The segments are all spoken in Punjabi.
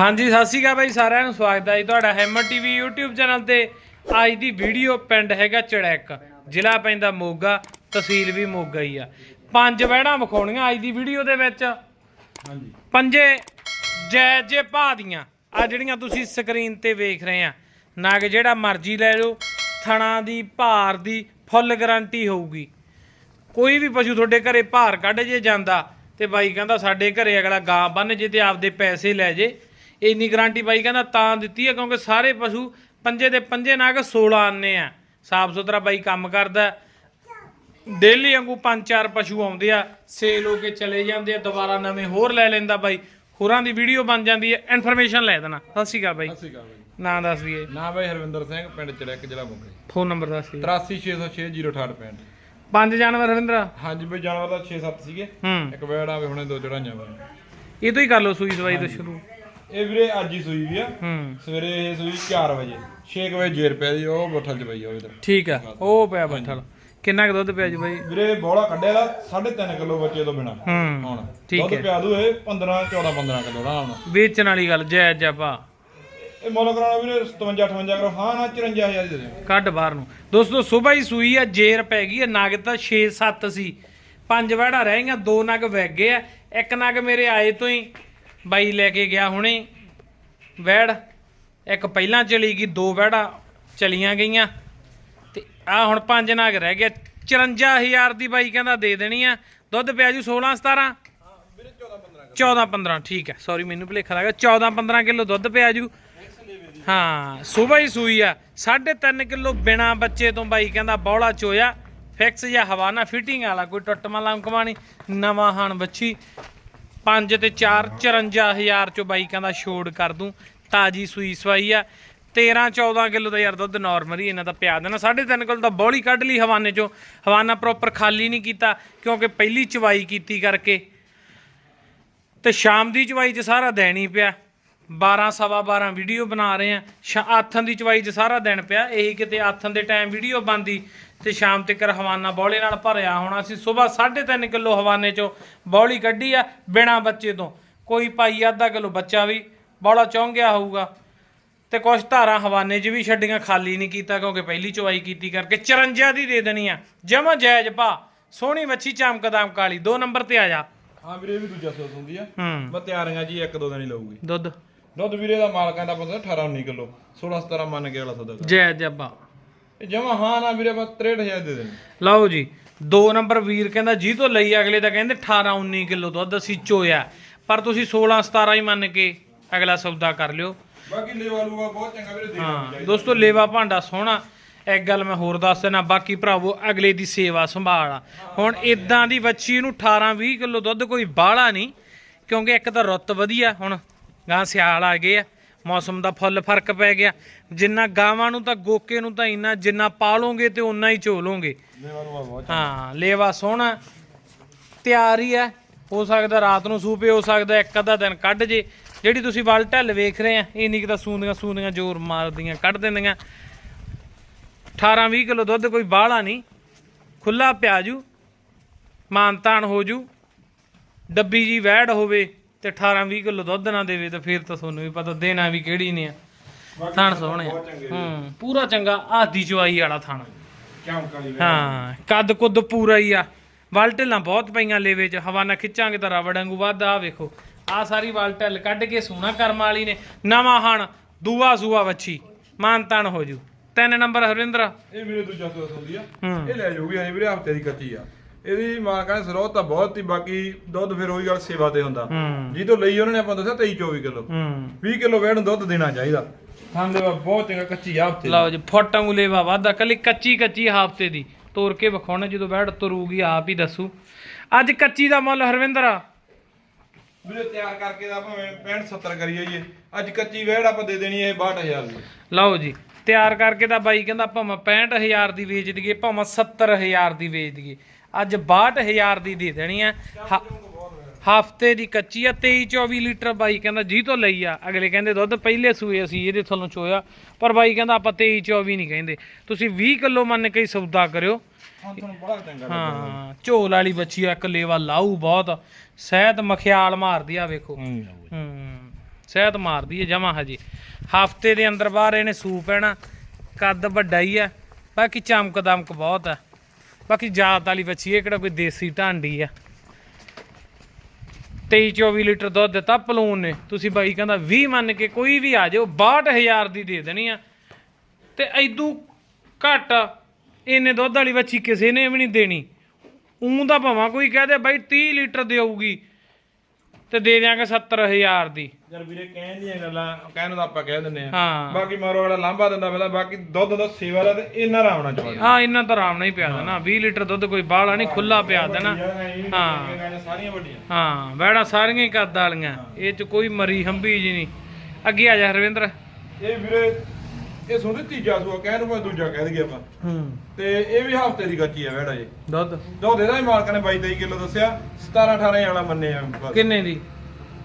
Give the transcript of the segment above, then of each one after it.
ਹਾਂਜੀ ਸਤਿ ਸ਼੍ਰੀ ਅਕਾਲ ਬਾਈ ਸਾਰਿਆਂ ਨੂੰ ਸਵਾਗਤ ਹੈ ਜੀ ਤੁਹਾਡਾ ਹੈਮਰ ਟੀਵੀ YouTube ਚੈਨਲ ਤੇ। ਅੱਜ ਦੀ ਵੀਡੀਓ ਪਿੰਡ ਹੈਗਾ ਚੜੈਕ ਜ਼ਿਲ੍ਹਾ ਪੈਂਦਾ ਮੋਗਾ ਤਹਿਸੀਲ ਵੀ ਮੋਗਾ ਹੀ ਆ। ਪੰਜ ਵਹਿੜਾਂ ਵਿਖਾਉਣੀਆਂ ਅੱਜ ਦੀ ਵੀਡੀਓ ਦੇ ਵਿੱਚ। ਹਾਂਜੀ। ਪੰਜੇ ਜੈ ਜੇ ਭਾ ਦੀਆਂ। ਆ ਜਿਹੜੀਆਂ ਤੁਸੀਂ ਸਕਰੀਨ ਤੇ ਵੇਖ ਰਹੇ ਆ। ਨਗ ਜਿਹੜਾ ਮਰਜ਼ੀ ਲੈ ਲਓ ਥਣਾ ਦੀ ਭਾਰ ਦੀ ਫੁੱਲ ਗਾਰੰਟੀ ਹੋਊਗੀ। ਕੋਈ ਵੀ ਪਸ਼ੂ ਤੁਹਾਡੇ ਘਰੇ ਭਾਰ ਕੱਢ ਜੇ ਜਾਂਦਾ ਤੇ ਬਾਈ ਕਹਿੰਦਾ ਸਾਡੇ ਘਰੇ ਅਗਲਾ ਗਾਂ ਬੰਨ ਜੇ ਤੇ ਆਪਦੇ ਪੈਸੇ ਲੈ ਜੇ। ਇੰਨੀ ਗਾਰੰਟੀ ਬਾਈ ਕਹਿੰਦਾ ਤਾਂ ਦਿੱਤੀ ਹੈ ਕਿਉਂਕਿ ਸਾਰੇ ਪਸ਼ੂ ਪੰਜੇ ਦੇ ਪੰਜੇ ਨਗ 16 ਆਨੇ ਆ। ਸਾਫ਼ ਸੁਥਰਾ ਬਾਈ ਕੰਮ ਕਰਦਾ। ਡੇਲੀ ਵਾਂਗੂ ਪੰਜ ਚਾਰ ਪਸ਼ੂ ਆਉਂਦੇ ਆ ਸੇਲ ਹੋ ਕੇ ਚਲੇ ਜਾਂਦੇ ਆ ਦੁਬਾਰਾ ਨਵੇਂ ਹੋਰ ਲੈ ਲੈਂਦਾ ਬਾਈ। ਹੋਰਾਂ ਦੀ ਵੀਡੀਓ ਬਣ ਜਾਂਦੀ ਹੈ ਇਨਫੋਰਮੇਸ਼ਨ ਲੈ ਦੇਣਾ। ਸਤਿ ਸ਼੍ਰੀ ਅਕਾਲ ਬਾਈ। ਸਤਿ ਸ਼੍ਰੀ ਅਕਾਲ ਬਾਈ। ਨਾਂ ਦੱਸ ਦਈਏ। ਨਾ ਬਾਈ ਹਰਵਿੰਦਰ ਸਿੰਘ ਪਿੰਡ ਚੜੈਕ ਜ਼ਿਲ੍ਹਾ ਮੋਗੇ। ਫੋਨ ਨੰਬਰ ਦੱਸ ਦਈਏ। 8360606865 ਪੰਜ ਜਾਨਵਰ ਰਵਿੰਦਰਾ ਹਾਂਜੀ ਬਾਈ ਜਾਨਵਰ ਦਾ 6-7 ਸੀਗੇ। ਇੱਕ ਵੇੜਾ ਵੇ ਹੁਣੇ ਦੋ ਚੜਾਈਆਂ ਵਾ ਇਹ ਤੋਂ ਹੀ ਕਰ ਲਓ ਸੂਈ ਦਵਾਈ ਤੋਂ ਸ਼ੁਰੂ। ਇਹ ਵੀਰੇ ਅੱਜ ਹੀ ਸੂਈ ਵੀ ਆ। ਹੂੰ। ਸਵੇਰੇ ਇਹ ਸੂਈ 4 ਵਜੇ। 6 ਵਜੇ ਜੇਰ ਪਿਆ ਜੀ ਉਹ ਬੱਠਲ ਚ ਪਈ ਆ ਉਹ ਇਧਰ ਠੀਕ ਆ ਉਹ ਪਿਆ ਬੱਠਲ। ਕਿੰਨਾ ਕੁ ਦੁੱਧ ਪਿਆ ਜੀ ਬਾਈ? ਵੀਰੇ ਬੋਲਾ ਕੱਢਿਆ ਦਾ 3.5 ਕਿਲੋ ਬੱਚੇ ਤੋਂ ਬਿਨਾ। ਹੁਣ ਠੀਕ ਦੁੱਧ ਹੈ। ਪਿਆ ਦੂ ਇਹ 15 14 15 ਕਿਲੋ ਆਰਾਮ ਨਾਲ ਵੇਚਣ ਵਾਲੀ ਗੱਲ ਜੈ ਜਪਾ ਇਹ ਮੁੱਲ ਕਰਾਉਣਾ ਵੀਰੇ 57 58 ਕਰੋ। ਹਾਂ ਨਾ 54000 ਦੀ ਦੇ। ਕੱਢ ਬਾਹਰ ਨੂੰ। ਦੋਸਤੋ ਸਵੇਰ ਹੀ ਸੂਈ ਆ ਜੇਰ ਪੈ ਗਈ ਆ ਨਗ ਤਾਂ 6-7 ਸੀ। ਪੰਜ ਵੜਾ ਰਹਿ ਗਈਆਂ ਦੋ ਨਗ ਵਗ ਗਏ ਆ। ਇੱਕ ਨਗ ਮੇਰੇ ਆਏ ਤੋਂ ਹੀ ਬਾਈ ਲੈ ਕੇ ਗਿਆ ਹੁਣੇ। ਵੈੜ, ਇੱਕ ਪਹਿਲਾਂ ਚਲੀ ਗਈ, ਦੋ ਵੜਾ ਚਲੀਆਂ ਗਈਆਂ। ਤੇ ਆ ਹੁਣ ਪੰਜ ਨਗ ਰਹਿ ਗਿਆ 54000 ਦੀ ਬਾਈ ਕਹਿੰਦਾ ਦੇ ਦੇਣੀ ਆ। ਦੁੱਧ ਪਿਆ ਜੂ 16 17 ਵੀਰੇ 14 15 ਠੀਕ ਹੈ। ਸੌਰੀ ਮੈਨੂੰ ਭੁਲੇਖਾ ਲੱਗਾ 14 15 ਕਿਲੋ ਦੁੱਧ ਪਿਆ ਜੂ। ਹਾਂ ਸਵੇਰ ਹੀ ਸੂਈ ਆ। 3.5 ਕਿਲੋ ਬਿਨਾ ਬੱਚੇ ਤੋਂ ਬਾਈ ਕਹਿੰਦਾ ਬੌਲਾ ਚੋਇਆ। ਫਿਕਸ ਜਾਂ ਹਵਾਨਾ ਫਿਟਿੰਗ ਵਾਲਾ, ਕੋਈ ਟੁੱਟਮਾ ਲੰਕਮਾ ਨਹੀਂ ਨਵਾਂ ਹਣ ਬੱਚੀ 5 ਤੇ 4 54000 ਚੋਂ ਬਾਈ ਕਹਿੰਦਾ ਛੋੜ ਕਰ ਦੂੰ। ਤਾਜੀ ਸੂਈ ਸਵਾਈ ਆ। 13 14 ਕਿਲੋ ਦਾ ਯਾਰ ਦੁੱਧ ਨਾਰਮਲ ਇਹਨਾਂ ਦਾ ਪਿਆ ਦੇਣਾ। 3.5 ਕਿਲੋ ਦਾ ਬੌਲੀ ਕੱਢ ਲਈ ਹਵਾਨੇ ਚੋਂ। ਹਵਾਨਾ ਪ੍ਰੋਪਰ ਖਾਲੀ ਨਹੀਂ ਕੀਤਾ, ਕਿਉਂਕਿ ਪਹਿਲੀ ਚਵਾਈ ਕੀਤੀ ਕਰਕੇ। ਤੇ ਸ਼ਾਮ ਦੀ ਚਵਾਈ 'ਚ ਸਾਰਾ ਦਿਨ ਹੀ ਪਿਆ। 12 ਸਵਾ 12 ਵੀਡੀਓ ਬਣਾ ਰਹੇ ਆ ਆਥਣ ਦੀ ਚਵਾਈ 'ਚ ਸਾਰਾ ਦਿਨ ਪਿਆ। ਇਹੀ ਕਿਤੇ ਆਥਣ ਦੇ ਟਾਈਮ ਵੀਡੀਓ ਬੰਦੀ ਤੇ ਸ਼ਾਮ ਤੱਕ ਹਵਾਨਾ ਬੌਲੇ ਨਾਲ ਭਰਿਆ ਹੋਣਾ। ਸੀ ਸਵੇਰ 3.5 ਕਿਲੋ ਹਵਾਨੇ 'ਚੋਂ ਬੌਲੀ ਕੱਢੀ ਆ ਬਿਨਾ ਬੱਚੇ ਤੋਂ। ਕੋਈ ਪਾਈ ਅੱਧਾ ਕਿਲੋ ਬੱਚਾ ਵੀ ਬੌਲਾ ਚੌਂ ਗਿਆ ਹੋਊਗਾ। ਤੇ ਕੁਝ ਧਾਰਾਂ ਹਵਾਨੇ 'ਚ ਵੀ ਛੱਡੀਆਂ ਖਾਲੀ ਨਹੀਂ ਕੀਤਾ ਕਿਉਂਕਿ ਪਹਿਲੀ ਚਵਾਈ ਕੀਤੀ ਕਰਕੇ 54 ਦੀ ਦੇ ਦੇਣੀ ਆ। ਜਮਾ ਜਾਇਜ਼ ਭਾ। ਸੋਹਣੀ ਮੱਛੀ ਚਮਕਦਾਮ ਕਾਲੀ। ਦੋ ਨੰਬਰ ਤੇ ਆ ਜਾ। ਹਾਂ ਵੀਰੇ ਇਹ ਵੀ ਦੂਜਾ ਸੋਸ ਹੁੰਦੀ ਆ। ਮੈਂ ਤਿਆਰੀਆਂ ਜੀ ਇੱਕ ਦੋ ਦਿਨ ਹੀ ਲਊਗੀ। ਦੁੱਧ। ਦੁੱਧ ਵੀਰੇ ਦਾ ਮਾਲਕਾਂ ਦਾ ਪਤਾ 18 19 ਕਿਲੋ। 16 17 ਮੰਨ ਕੇ ਵਾਲਾ ਸੌਦਾ ਕਰ। ਜੈ ਜੱਬਾ। ਇਹ ਜਮਾ ਹਾਂ ਨਾ ਵੀਰੇ ਬਸ 63000 ਦੇ ਦੇਣੀ। ਲਓ ਜੀ ਦੋ ਨੰਬਰ ਵੀਰ ਕਹਿੰਦਾ ਜੀ ਤੋਂ ਲਈ ਅਗਲੇ ਦਾ ਕਹਿੰਦੇ 18 19 ਕਿਲੋ ਦੁੱਧ ਅਸੀਂ ਚੋਇਆ। ਪਰ ਤੁਸੀਂ 16 17 ਹੀ ਮੰਨ ਕੇ ਅਗਲਾ ਸੌਦਾ ਕਰ ਲਿਓ। ਬਾਕੀ ਲੇਵਾ ਲੂਗਾ ਬਹੁਤ ਚੰਗਾ ਵੀਰੇ ਦੇਣਾ ਹਾਂ ਦੋਸਤੋ ਲੇਵਾ ਭਾਂਡਾ ਸੋਹਣਾ। ਇੱਕ ਗੱਲ ਮੈਂ ਹੋਰ ਦੱਸ ਦੇਣਾ ਬਾਕੀ ਭਰਾਵੋ ਅਗਲੇ ਦੀ ਸੇਵਾ ਸੰਭਾਲ ਆ। ਹੁਣ ਇਦਾਂ ਦੀ ਬੱਚੀ ਨੂੰ 18 20 ਕਿਲੋ ਦੁੱਧ ਕੋਈ ਬਾਹਲਾ ਨਹੀਂ ਕਿਉਂਕਿ ਇੱਕ ਤਾਂ ਰੁੱਤ ਵਧੀਆ ਹੁਣ ਗਾਂ ਸਿਆਲ ਆ ਗਏ ਆ ਮੌਸਮ ਦਾ ਫੁੱਲ ਫ਼ਰਕ ਪੈ ਗਿਆ। ਜਿੰਨਾ ਗਾਵਾਂ ਨੂੰ ਤਾਂ ਗੋਕੇ ਨੂੰ ਤਾਂ ਇੰਨਾ ਜਿੰਨਾ ਪਾਲੋਗੇ ਤੇ ਉਨਾ ਹੀ ਝੋਲੋਗੇ। ਲੇਵਾ ਲੂਗਾ ਬਹੁਤ ਹਾਂ ਲੇਵਾ ਸੋਹਣਾ ਤਿਆਰ ਹੀ ਹੈ ਹੋ ਸਕਦਾ ਰਾਤ ਨੂੰ ਸੂਪੇ ਹੋ ਸਕਦਾ ਇੱਕ ਅੱਧਾ ਦਿਨ ਕੱਢ ਜੇ। ਜਿਹੜੀ ਤੁਸੀਂ ਵਲ ਢੱਲ ਵੇਖ ਰਹੇ ਆ ਇੰਨੀ ਕੁ ਤਾਂ ਸੂੰਦੀਆਂ ਸੂੰਦੀਆਂ ਜ਼ੋਰ ਮਾਰਦੀਆਂ ਕੱਢ ਦਿੰਦੀਆਂ। 18 20 ਕਿਲੋ ਦੁੱਧ ਕੋਈ ਬਾਹਲਾ ਨਹੀਂ। ਖੁੱਲਾ ਪਿਆਜੂ ਮਾਨਤਾਨ ਹੋ ਜੂ। ਡੱਬੀ ਜੀ ਵੈੜ ਹੋਵੇ ਤੇ 18 20 ਕਿਲੋ ਦੁੱਧ ਨਾ ਦੇਵੇ ਤਾਂ ਫਿਰ ਤਾਂ ਤੁਹਾਨੂੰ ਵੀ ਪਤਾ ਦੇਣਾ ਵੀ ਕਿਹੜੀ ਨੇ ਆ। ਥਣ ਸੋਹਣੇ ਆ। ਬਹੁਤ ਚੰਗੇ ਹੂੰ ਪੂਰਾ ਚੰਗਾ ਆਦੀ ਚਵਾਈ ਵਾਲਾ ਥਣ। ਹਾਂ ਕੱਦ ਕੁੱਦ ਪੂਰਾ ਹੀ ਆ। ਵਲ ਢਿੱਲਾਂ ਬਹੁਤ ਪਈਆਂ ਲੇਵੇ ਚ ਹਵਾਨਾ ਖਿੱਚਾਂਗੇ ਤਾਂ ਰਬੜ ਵਾਂਗੂ ਵੱਧ ਆ ਵੇਖੋ। ਆ ਸਾਰੀ ਵਲ ਢਿੱਲ ਕੱਢ ਕੇ ਸੋਨਾ ਕਰਮ ਵਾਲੀ ਨੇ। ਨਵਾਂ ਹਣ ਦੂਆ ਸੂਆ ਵੱਛੀ। ਮਾਨ ਤਾਨ ਹੋ ਜੂ। ਤਿੰਨ ਨੰਬਰ ਹਰਵਿੰਦਰ। ਇਹ ਵੀਰੇ ਦੂਜਾ ਸੋਸ ਹੁੰਦੀ ਆ। ਹੂੰ। ਇਹ ਲੈ ਜਾਊਗੀ ਹਜੇ ਵੀਰੇ ਹਫ਼ਤੇ ਦੀ ਕੱਚੀ ਆ। ਇਹਦੀ ਮਾਲਕਾਂ ਨੇ ਸਰੋਤ ਤਾਂ ਬਹੁਤ ਹੀ ਬਾਕੀ ਦੁੱਧ ਫਿਰ ਉਹੀ ਗੱਲ ਸੇਵਾ ਤੇ ਹੁੰਦਾ। ਹੂੰ। ਜੀ ਤੋਂ ਲਈ ਉਹਨਾਂ ਨੇ ਆਪਾਂ ਦੱਸਿਆ 23 24 ਕਿਲੋ। ਹੂੰ। 20 ਕਿਲੋ ਵੇੜ ਨੂੰ ਦੁੱਧ ਦੇਣਾ ਚਾਹੀਦਾ। ਖਾਂਦੇ ਵਾ ਬਹੁਤ ਚੰਗਾ ਕੱਚੀ ਹਫ਼ਤੇ ਲਓ ਜੀ ਫੁੱਟ ਵਾਂਗੂ ਲੇਵਾ ਵਾਧਾ ਕੱਲੀ ਕੱਚੀ ਕੱਚੀ ਹਫ਼ਤੇ ਦੀ। ਤੋੜ ਕੇ ਵਿਖਾਉਣਾ ਜਦੋਂ ਬੈਠ ਤੁਰੂਗੀ ਆਪ ਹੀ ਦੱਸੂ। ਅੱਜ ਕੱਚੀ ਦਾ ਮੁੱਲ ਹਰਵਿੰਦਰ ਵੀਰੇ ਤਿਆਰ ਕਰਕੇ ਦਾ ਭਾਵੇਂ 65 70 ਕਰੀ ਜਾਈਏ। ਅੱਜ ਕੱਚੀ ਵੇੜ ਆਪਾਂ ਦੇ ਦੇਣੀ ਇਹ 62000 ਦੀ। ਲਓ ਜੀ ਤਿਆਰ ਕਰਕੇ ਤਾਂ ਬਾਈ ਕਹਿੰਦਾ ਭਾਵੇਂ 65000 ਦੀ ਵੇਚ ਦਈਏ ਭਾਵੇਂ 70000 ਦੀ ਵੇਚ ਦਈਏ। ਅੱਜ 62000 ਦੀ ਦੇ ਦੇਣੀ ਆ। ਹਫ਼ਤੇ ਦੀ ਕੱਚੀ ਆ 23 24 ਲੀਟਰ ਬਾਈ ਕਹਿੰਦਾ ਜੀ ਤੋਂ ਲਈ ਆ। ਅਗਲੇ ਕਹਿੰਦੇ ਦੁੱਧ ਪਹਿਲੇ ਸੂਏ ਅਸੀਂ ਇਹਦੇ ਥੱਲੋਂ ਚੋਇਆ ਪਰ ਬਾਈ ਕਹਿੰਦਾ ਆਪਾਂ 23 24 ਨਹੀਂ ਕਹਿੰਦੇ। ਤੁਸੀਂ 20 ਕਿਲੋ ਮੰਨ ਕੇ ਹੀ ਸੌਦਾ ਕਰਿਓ। ਹਾਂ ਹਾਂ ਝੋਲ ਵਾਲੀ ਬੱਚੀ ਆ ਇੱਕ ਲੇਵਾ ਲਾਊ ਬਹੁਤ। ਸਹਿਤ ਮਖਿਆਲ ਮਾਰਦੀ ਆ ਵੇਖੋ। ਹੂੰ ਸਿਹਤ ਮਾਰਦੀ ਹੈ ਜਮਾ ਹਜੇ। ਹਫ਼ਤੇ ਦੇ ਅੰਦਰ ਬਾਹਰ ਇਹਨੇ ਸੂਪ ਪੈਣਾ। ਕੱਦ ਵੱਡਾ ਹੀ ਆ ਬਾਕੀ ਚਮਕ ਦਮਕ ਬਹੁਤ ਆ। ਬਾਕੀ ਜਾਤ ਵਾਲੀ ਬੱਚੀ ਇਹ ਕਿਹੜਾ ਕੋਈ ਦੇਸੀ ਢਾਂਡੀ ਆ। 23 24 ਲੀਟਰ ਦੁੱਧ ਦਿੱਤਾ ਪਲੂਨ ਨੇ। ਤੁਸੀਂ ਬਾਈ ਕਹਿੰਦਾ 20 ਮੰਨ ਕੇ ਕੋਈ ਵੀ ਆ ਜਾਓ 62000 ਦੀ ਦੇ ਦੇਣੀ ਆ। ਤੇ ਐਦੂ ਘੱਟ ਇਹਨੇ ਦੁੱਧ ਵਾਲੀ ਬੱਚੀ ਕਿਸੇ ਨੇ ਵੀ ਨਹੀਂ ਦੇਣੀ। ਉਂ ਦਾ ਭਾਵਾਂ ਕੋਈ ਕਹਦੇ ਬਾਈ 30 ਲੀਟਰ ਦੇਊਗੀ। ਤੇ ਦੇ ਦਿਆਂਗੇ 70000 ਦੀ। ਯਾਰ ਵੀਰੇ ਕਹਿਣ ਦੀਆਂ ਗੱਲਾਂ ਕਹਿਣ ਤਾਂ ਆਪਾਂ ਕਹਿ ਦਿੰਦੇ ਆ। ਹਾਂ। ਬਾਕੀ ਮਾਰੋ ਵਾਲਾ ਲਾਂਭਾ ਦਿੰਦਾ ਪਹਿਲਾਂ ਬਾਕੀ ਦੁੱਧ ਦਾ ਸੇਵਾ ਦਾ ਤੇ ਇਹਨਾਂ ਰਾਵਣਾ ਚਾਹੀਦਾ ਆ ਇਹਨਾਂ ਤਾਂ ਆਰਾਮ ਨਾਲ ਹੀ ਪਿਆ ਦੇਣਾ 20 ਲੀਟਰ ਦੁੱਧ ਕੋਈ ਬਾਹਲਾ ਨਹੀਂ ਖੁੱਲਾ ਪਿਆ ਦੇਣਾ ਹਾਂ। ਸਾਰੀਆਂ ਵੱਡੀਆਂ। ਹਾਂ ਵੈੜਾ ਸਾਰੀਆਂ ਹੀ ਕੱਦ ਵਾਲੀਆਂ। ਇਹ ਚ ਕੋਈ ਮਰੀ ਹੰਬੀ ਜੀ ਨਹੀਂ। ਅੱਗੇ ਆ ਜਾ ਹਰਵਿੰਦਰ। ਇਹ ਵੀਰੇ ਇਹ ਸੁਣਦੇ ਤੀਜਾ ਸੂਆ ਕਹਿਣ ਨੂੰ ਦੂਜਾ ਕਹਿ ਦਈਏ ਆਪਾਂ। ਹੂੰ। ਤੇ ਇਹ ਵੀ ਹਫ਼ਤੇ ਦੀ ਕੱਚੀ ਆ ਵੇੜਾ ਜੀ ਦੁੱਧ ਦੁੱਧ ਇਹਦਾ ਹੀ ਮਾਲਕ ਨੇ 22 23 ਕਿਲੋ ਦੱਸਿਆ 17 18 ਵਾਲਾ ਮੰਨੇ ਆ। ਕਿੰਨੇ ਦੀ?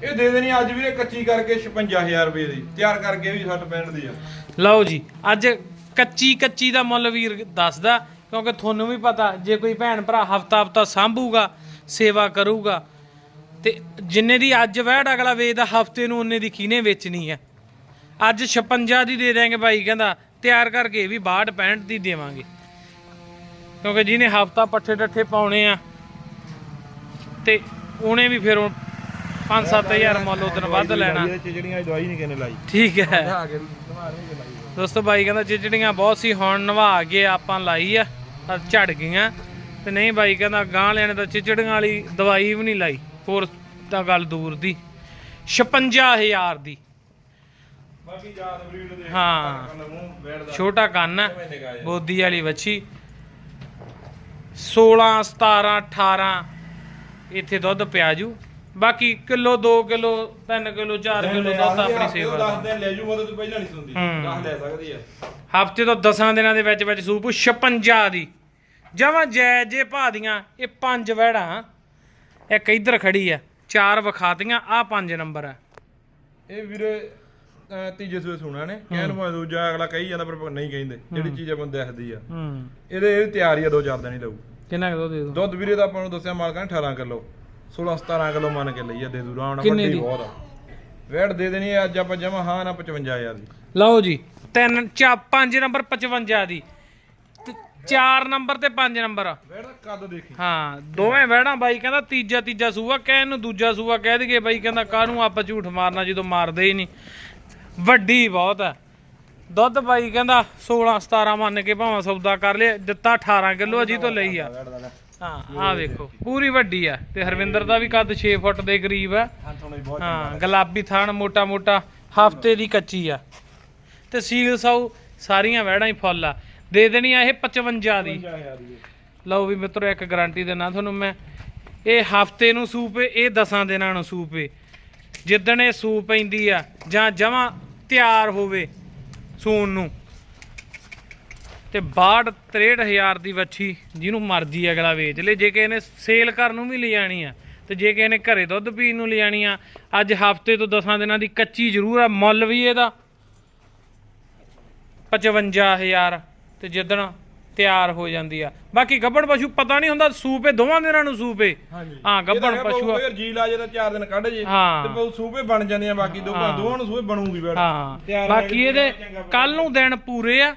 ਇਹ ਦੇ ਦੇਣੀ ਅੱਜ ਵੀਰੇ ਕੱਚੀ ਕਰਕੇ 56000 ਰੁਪਏ ਦੀ। ਤਿਆਰ ਕਰਕੇ ਵੀ 60 65 ਦੀ ਆ। ਲਓ ਜੀ ਅੱਜ ਕੱਚੀ ਕੱਚੀ ਦਾ ਮੁੱਲ ਵੀਰ ਦੱਸਦਾ ਕਿਉਂਕਿ ਤੁਹਾਨੂੰ ਵੀ ਪਤਾ ਜੇ ਕੋਈ ਭੈਣ ਭਰਾ ਹਫਤਾ ਹਫਤਾ ਸਾਂਭੂਗਾ ਸੇਵਾ ਕਰੂਗਾ ਤੇ ਜਿੰਨੇ ਦੀ ਅੱਜ ਵਹਿੜ ਅਗਲਾ ਵੇਚਦਾ ਹਫ਼ਤੇ ਨੂੰ ਉਹਨੇ ਦੀ ਕਿਹਨੇ ਵੇਚਣੀ ਹੈ ਅੱਜ 56 ਦੀ ਦੇ ਦੇਾਂਗੇ ਭਾਈ ਕਹਿੰਦਾ ਤਿਆਰ ਕਰਕੇ ਵੀ 62 65 ਦੀ ਦੇਵਾਂਗੇ। ਕਿਉਂਕਿ ਜਿਹਨੇ ਹਫਤਾ ਪੱਠੇ ਡੱਠੇ ਪਾਉਣੇ ਆ ਤੇ ਉਹਨੇ ਵੀ ਫਿਰ 5-7000 ਮੁੱਲ ਉਹਦਨ ਵੱਧ ਲੈਣਾ। ਇਹਦੇ ਚ ਜਿਹੜੀਆਂ ਦਵਾਈ ਨਹੀਂ ਕਿਨੇ ਲਾਈ। ਠੀਕ ਹੈ। ਦੋਸਤੋ ਬਾਈ ਕਹਿੰਦਾ ਚਿਚੜੀਆਂ ਬਹੁਤ ਸੀ ਹੁਣ ਨਵਾ ਕੇ ਆਪਾਂ ਲਾਈ ਆ ਪਰ ਝੜ ਗਈਆਂ। ਤੇ ਨਹੀਂ ਬਾਈ ਕਹਿੰਦਾ ਗਾਂ ਲੈਣੇ ਤਾਂ ਚਿਚੜੀਆਂ ਵਾਲੀ ਦਵਾਈ ਵੀ ਨਹੀਂ ਲਾਈ ਹੋਰ ਤਾਂ ਗੱਲ ਦੂਰ ਦੀ। 56000 ਦੀ। ਬਾਕੀ ਯਾਦ ਬਰੀਡ ਦੇ ਹਾਂ। ਛੋਟਾ ਕੰਨ ਬੋਦੀ ਵਾਲੀ ਵੱਛੀ। 16 17 18 ਇੱਥੇ ਦੁੱਧ ਪਿਆ ਜੂ। ਬਾਕੀ ਕਿਲੋ 2 ਕਿਲੋ 3 ਕਿਲੋ 4 ਕਿਲੋ ਦੁੱਧ ਆਪਣੀ ਸੇਵਾ ਦਾ ਦਿਨ ਲੈ ਜੂ ਮਦਦ ਪਹਿਲਾਂ ਨਹੀਂ ਸੁਣਦੀ। ਹੂੰ। ਦੱਸ ਲੈ ਸਕਦੀ ਆ। ਹਫ਼ਤੇ ਤੋਂ 10 ਦਿਨਾਂ ਦੇ ਵਿੱਚ ਵਿੱਚ ਸੂਪ 56 ਦੀ। ਜਮਾਂ ਜੈ ਜੇ ਭਾ ਦੀਆਂ ਇਹ ਪੰਜ ਵਹਿੜਾਂ। ਇੱਕ ਇੱਧਰ ਖੜੀ ਆ ਚਾਰ ਵਿਖਾਤੀਆਂ ਆ ਪੰਜ ਨੰਬਰ ਆ। ਇਹ ਵੀਰੇ ਤੀਜੇ ਸੂਏ ਸੁਣਾ ਨੇ ਕਹਿਣ ਨੂੰ ਦੂਜਾ ਅਗਲਾ ਕਹੀ ਜਾਂਦਾ ਪਰ ਨਹੀਂ ਕਹਿੰਦੇ। ਜਿਹੜੀ ਚੀਜ਼ ਆਪਾਂ ਦਿਖਦੀ ਆ। ਹੂੰ। ਇਹਦੇ ਇਹ ਤਿਆਰੀ ਆ ਦੋ ਚਾਰ ਦਿਨ ਹੀ ਲਊ। ਕਿੰਨਾ ਕੁ ਦੁੱਧ ਦੇ ਦੋ ਦੁੱਧ ਵੀਰੇ ਦਾ ਆਪਾਂ ਨੂੰ ਦੱਸਿਆ ਮਾਲਕਾਂ ਨੇ 18 ਕਿਲੋ। 16 17 ਕਿਲੋ ਮੰਨ ਕੇ ਲਈ ਆ ਦੇ ਦੂ ਰਾਉਣ ਕਿੰਨੇ ਵੱਡੀ ਦੀ? ਬਹੁਤ ਆ। ਵੇੜ ਦੇ ਦੇਣੀ ਆ ਅੱਜ ਆਪਾਂ ਜਮਾ ਹਾਂ ਨਾ 55000 ਦੀ। ਲਓ ਜੀ ਤਿੰਨ ਚਾ ਪੰਜ ਨੰਬਰ 55 ਦੀ। ਤੇ ਚਾਰ ਨੰਬਰ ਤੇ ਪੰਜ ਨੰਬਰ ਵੇੜ ਕੱਦ ਦੇਖੀ। ਹਾਂ ਦੋਵੇਂ ਵਹਿੜਾਂ ਬਾਈ ਕਹਿੰਦਾ ਤੀਜਾ ਤੀਜਾ ਸੂਆ ਕਹਿਣ ਨੂੰ ਦੂਜਾ ਸੂਆ ਕਹਿ ਦਈਏ ਬਾਈ ਕਹਿੰਦਾ ਕਾਹਨੂੰ ਆਪਾਂ ਝੂਠ ਮਾਰਨਾ ਜਦੋਂ ਮਾਰਦੇ ਹੀ ਨਹੀਂ। ਵੱਡੀ ਬਹੁਤ ਆ। ਦੁੱਧ ਬਾਈ ਕਹਿੰਦਾ 16 17 ਮੰਨ ਕੇ ਭਾਵੇਂ ਸੌਦਾ ਕਰ ਲਿਆ ਦਿੱਤਾ 18 ਕਿਲੋ ਅਜੀ ਤੋਂ ਲਈ ਆ। ਵੇੜ ਹਾਂ ਆ ਵੇਖੋ ਪੂਰੀ ਵੱਡੀ ਆ ਤੇ ਹਰਵਿੰਦਰ ਦਾ ਵੀ ਕੱਦ 6 ਫੁੱਟ ਦੇ ਕਰੀਬ ਆ। ਹਾਂ ਗੁਲਾਬੀ ਥਾਣ ਮੋਟਾ ਮੋਟਾ ਹਫ਼ਤੇ ਦੀ ਕੱਚੀ ਆ। ਤੇ ਸੀਲ ਸਾਊ ਸਾਰੀਆਂ ਵਹਿੜਾਂ ਹੀ ਫੁੱਲ ਆ। ਦੇ ਦੇਣੀ ਆ ਇਹ 55 ਦੀ। ਲਓ ਵੀ ਮਿੱਤਰੋ ਇੱਕ ਗਾਰੰਟੀ ਦੇਣਾ ਤੁਹਾਨੂੰ ਮੈਂ। ਇਹ ਹਫ਼ਤੇ ਨੂੰ ਸੂਪ ਏ, ਇਹ 10 ਦਿਨਾਂ ਨੂੰ ਸੂਪ ਏ। ਜਿੱਦਣ ਇਹ ਸੂਪ ਪੈਂਦੀ ਆ ਜਾਂ ਜਮਾ ਤਿਆਰ ਹੋਵੇ ਸੂਣ ਨੂੰ। ਤੇ 62 63000 ਦੀ ਵੱਛੀ ਜਿਹਨੂੰ ਮਰਜ਼ੀ ਅਗਲਾ ਵੇਚ ਲੇ। ਜੇ ਕਿਸੇ ਨੇ ਸੇਲ ਕਰਨ ਨੂੰ ਵੀ ਲਿਜਾਣੀ ਆ, ਤੇ ਜੇ ਕਿਸੇ ਨੇ ਘਰੇ ਦੁੱਧ ਪੀਣ ਨੂੰ ਲਿਜਾਣੀ ਆ, ਅੱਜ ਹਫ਼ਤੇ ਤੋਂ 10 ਦਿਨਾਂ ਦੀ ਕੱਚੀ ਜ਼ਰੂਰ ਆ, ਮੁੱਲ ਵੀ ਇਹਦਾ। 55000 ਤੇ ਜਿੱਦਣ ਤਿਆਰ ਹੋ ਜਾਂਦੀ ਆ। ਬਾਕੀ ਗੱਬੜ ਪਸ਼ੂ ਪਤਾ ਨਹੀਂ ਹੁੰਦਾ ਸੂਪੇ ਦੋਵਾਂ ਦਿਨਾਂ ਨੂੰ ਸੂਪੇ। ਹਾਂ ਗੱਬੜ ਪਸ਼ੂ ਆ। ਫਿਰ ਜੀ ਲਾ ਜੇ ਤਾਂ 4 ਦਿਨ ਕੱਢ ਜੇ। ਤੇ ਬਹੁ ਸੂਪੇ ਬਣ ਜਾਂਦੀਆਂ ਬਾਕੀ ਦੋ ਹਾਂ। ਦੋਵਾਂ ਨੂੰ ਸੂਪੇ ਬਣੂਗੀ ਵੇੜ ਹਾਂ। ਬਾਕੀ ਇਹਦੇ ਚੰਗਾ ਕੱਲ ਨੂੰ ਦਿਨ ਪੂਰੇ ਆ।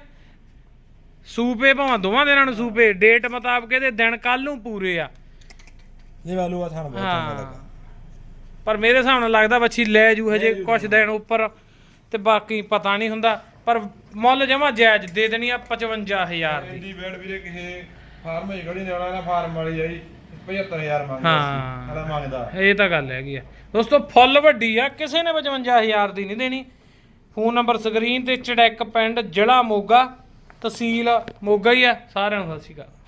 ਸੂਪੇ ਭਾਵੇਂ ਦੋਵਾਂ ਦਿਨਾਂ ਨੂੰ ਸੂਪੇ ਡੇਟ ਮੁਤਾਬਕ ਇਹਦੇ ਦਿਨ ਕੱਲ ਨੂੰ ਪੂਰੇ ਆ। ਇਹ ਵਾਲੂ ਆ ਥਾਣ ਹਾਂ। ਪਰ ਮੇਰੇ ਹਿਸਾਬ ਨਾਲ ਲੱਗਦਾ ਬੱਚੀ ਲੈ ਜੂ ਹਜੇ ਕੁਝ ਦਿਨ ਉੱਪਰ ਤੇ ਬਾਕੀ ਪਤਾ ਨਹੀਂ ਹੁੰਦਾ। ਪਰ ਮੁੱਲ ਜਮਾ ਜਾਇਜ਼ ਦੇ ਦੇਣੀ ਆ 55000 ਦੀ। ਇੰਦੀ ਵੇੜ ਵੀਰੇ ਕਿਸੇ ਫਾਰਮ 'ਚ ਖੜੀ ਦੇਣਾ ਨਾ ਫਾਰਮ ਵਾਲੀ ਆਈ 75000 ਮੰਗਦਾ ਹਾਂ। ਮੰਗਦਾ। ਇਹ ਤਾਂ ਗੱਲ ਹੈਗੀ ਆ। ਦੋਸਤੋ ਫੁੱਲ ਵੱਡੀ ਆ ਕਿਸੇ ਨੇ 55000 ਦੀ ਨਹੀਂ ਦੇਣੀ। ਫੋਨ ਨੰਬਰ ਸਕਰੀਨ ਤੇ ਚੜੈਕ ਪਿੰਡ ਜ਼ਿਲ੍ਹਾ ਮੋਗਾ ਤਹਿਸੀਲ ਮੋਗਾ ਹੀ ਆ। ਸਾਰਿਆਂ ਨੂੰ ਸਤਿ ਸ਼੍ਰੀ ਅਕਾਲ।